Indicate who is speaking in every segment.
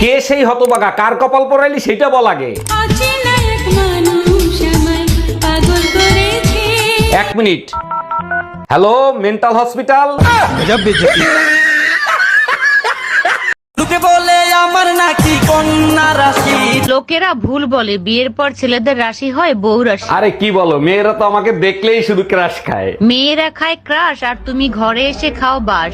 Speaker 1: কে সেই হতবাগা? কার কপাল পরাইলি সেটা বল আগে।
Speaker 2: এক
Speaker 1: মিনিট। Hello mental hospital?
Speaker 3: লোকেরা ভুল বলে বিয়ের পর ছেলেদের রাশি হয় বউ রাশি।
Speaker 1: আরে কি বলো মেয়েরা তো আমাকে দেখলেই শুধু ক্রাশ খায়।
Speaker 3: মেয়েরা খায় ক্রাশ আর তুমি ঘরে এসে খাও বাস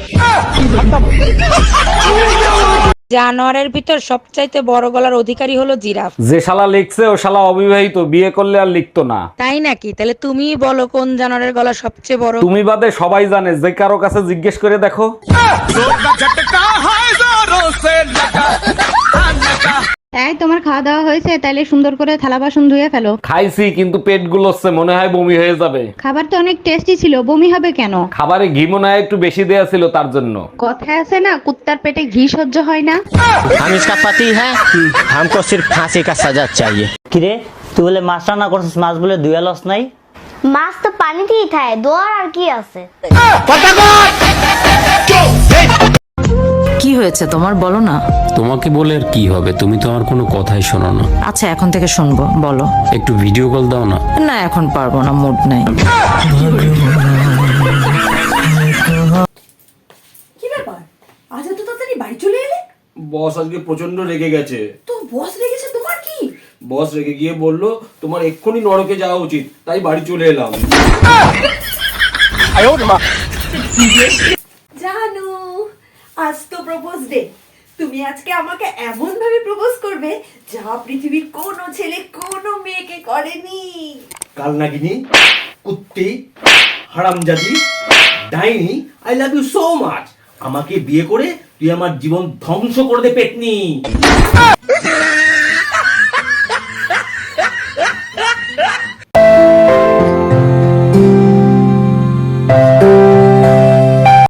Speaker 4: জানোয়ারের ভিতর সবচাইতে বড় গলার অধিকারী হলো জিরাফ।
Speaker 1: যে শালা লিখছে ও শালা অবিবাহিত বিয়ে করলে আর লিখতো না।
Speaker 4: তাই নাকি? তাহলে তুমি বলো কোন জানোয়ারের গলা সবচেয়ে বড়।
Speaker 1: তুমি বাদে সবাই জানে যে কারও কাছে জিজ্ঞেস করে দেখো।
Speaker 5: এই তোমার খাওয়া দাওয়া হয়েছে তাইলে সুন্দর করে থালা বাসন ধুয়ে ফেলো
Speaker 1: খাইছি কিন্তু পেট গুলোচ্ছে মনে হয় বমি হয়ে যাবে
Speaker 5: খাবার তো অনেক টেস্টি ছিল বমি হবে কেন
Speaker 1: খাবারে ঘি মনে হয় একটু বেশি দেয়া ছিল তার জন্য
Speaker 5: কথায় আছে না কুত্তার পেটে ঘি সহ্য হয় না
Speaker 6: हम इसका पति है हमको सिर्फ फांसी का सजा चाहिए
Speaker 7: কিরে তুই বলে মাছ রান্না করছিস মাছ বলে দুয়া লস নাই
Speaker 8: মাছ তো পানিতেই থাকে দোয়ার আর কি আছে
Speaker 9: কি হয়েছে তোমার বলো না
Speaker 10: তোমাকে বলে আর কি হবে? তুমি তো আমার কোনো কথাই শোনো না।
Speaker 9: আচ্ছা এখন থেকে শুনব বলো।
Speaker 10: একটু ভিডিও কল দাও না।
Speaker 9: না এখন পারব না মুড নাই।
Speaker 4: কি ব্যাপার? আজ এত তাড়াতাড়ি বাড়ি চলে এলে?
Speaker 11: বস আজকে প্রচণ্ড রেগে গেছে।
Speaker 4: তো বস রেগেছে তোমার কি?
Speaker 11: বস রেগে গিয়ে বলল তোমার এক্ষুনি নরকে যাওয়া উচিত তাই বাড়ি চলে এলাম।
Speaker 4: জানু আজ তো প্রপোজ ডে। তুমি আজকে আমাকে এমন ভাবে প্রপোজ করবে যা পৃথিবীর কোনো ছেলে কোনো মেয়েকে করেনি।
Speaker 11: কাল নাগিনী, কুত্তি, হারামজাদি, ডাইনি I love you so much আমাকে বিয়ে করে তুই আমার জীবন ধ্বংস করে দে পেটনি